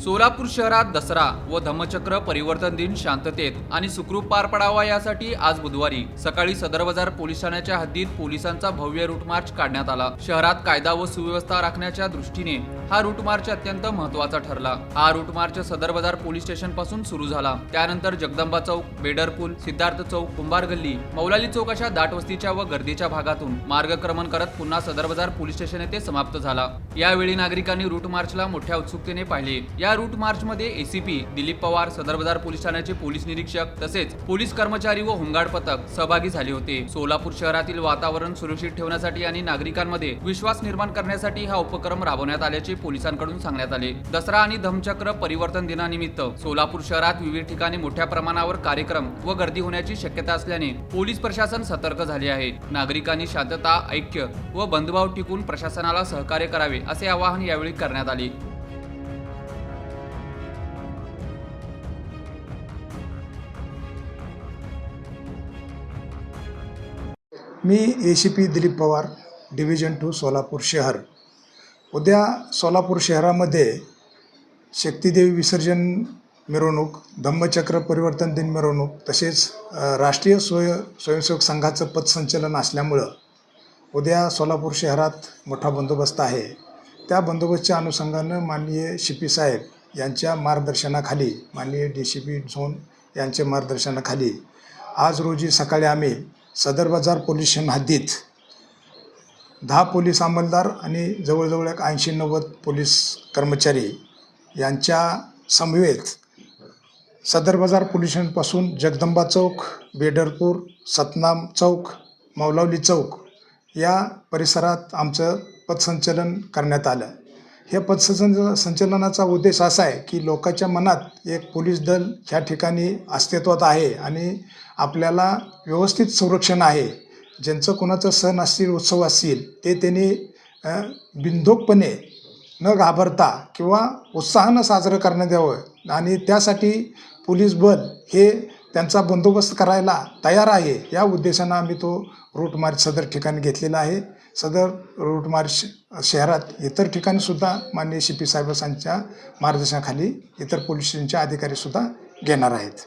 सोलापूर शहरात दसरा व धम्मचक्र परिवर्तन दिन शांततेत आणि सुखरूप पार पडावा यासाठी आज बुधवारी सकाळी सदर बाजार पोलीस ठाण्याच्या हद्दीत पोलिसांचा भव्य रूट मार्च काढण्यात आला. शहरात कायदा व सुव्यवस्था राखण्याच्या दृष्टीने हा रूट मार्च अत्यंत महत्त्वाचा ठरला. हा रूट मार्च सदर बाजार पोलीस स्टेशनपासून सुरू झाला. त्यानंतर जगदंबा चौक बेडर पूल सिद्धार्थ चौक कुंभार गल्ली मौलाली चौक अशा दाट वस्तीच्या व गर्दीच्या भागातून मार्गक्रमण करत पुन्हा सदर बाजार पोलीस स्टेशन येथे समाप्त झाला. यावेळी नागरिकांनी रूट मार्चला मोठ्या उत्सुकतेने पाहिले. या रूट मार्च मध्ये एसीपी दिलीप पवार सदर बाजार पोलीस ठाण्याचे पोलीस निरीक्षक तसेच पोलीस कर्मचारी व होमगार्ड पथक सहभागी झाले होते. सोलापूर शहरातील वातावरण सुरक्षित ठेवण्यासाठी आणि नागरिकांमध्ये विश्वास निर्माण करण्यासाठी हा उपक्रम राबवण्यात आल्याचे पोलिसांकडून सांगण्यात आले. दसरा आणि धमचक्र परिवर्तन दिनानिमित्त सोलापूर शहरात विविध ठिकाणी मोठ्या प्रमाणावर कार्यक्रम व गर्दी होण्याची शक्यता असल्याने पोलीस प्रशासन सतर्क झाले आहे. नागरिकांनी शांतता ऐक्य व बंधुभाव टिकून प्रशासनाला सहकार्य करावे असे आवाहन यावेळी करण्यात आले. मी A C P Dilip Pawar division two Solapur शहर. उद्या सोलापूर शहरामध्ये शक्तिदेवी विसर्जन मिरवणूक धम्मचक्र परिवर्तन दिन मिरवणूक तसेच राष्ट्रीय स्वय स्वयंसेवक संघाचं पथसंचलन असल्यामुळं उद्या सोलापूर शहरात मोठा बंदोबस्त आहे. त्या बंदोबस्तच्या अनुषंगानं माननीय शिपी साहेब यांच्या मार्गदर्शनाखाली माननीय डी सी पी झोन यांच्या मार्गदर्शनाखाली आज रोजी सकाळी आम्ही सदर बाजार पोलीस स्टेशन हद्दीत दहा पोलीस अंमलदार आणि जवळजवळ एक ऐंशी नव्वद पोलीस कर्मचारी यांच्या समवेत सदर बाजार पोलीस स्टेशनपासून जगदंबा चौक बेडरपूर सतनाम चौक मौलावली चौक या परिसरात आमचं पथसंचलन करण्यात आलं. हे पथसंच संचलनाचा उद्देश असा आहे की लोकांच्या मनात एक पोलीस दल ह्या ठिकाणी अस्तित्वात आहे आणि आपल्याला व्यवस्थित संरक्षण आहे. ज्यांचं कोणाचं सण असतील उत्सव असतील ते त्यांनी बिंदोकपणे न घाबरता किंवा उत्साहानं साजरं करण्यात यावं आणि त्यासाठी पोलीस बल हे त्यांचा बंदोबस्त करायला तयार आहे. या उद्देशानं आम्ही तो रूट मार्च सदर ठिकाणी घेतलेला आहे. सदर रूटमार्च शहरात इतर ठिकाणीसुद्धा माननीय सी पी साहेबांच्या मार्गदर्शनाखाली इतर पोलीस स्टेशनच्या अधिकारीसुद्धा घेणार आहेत.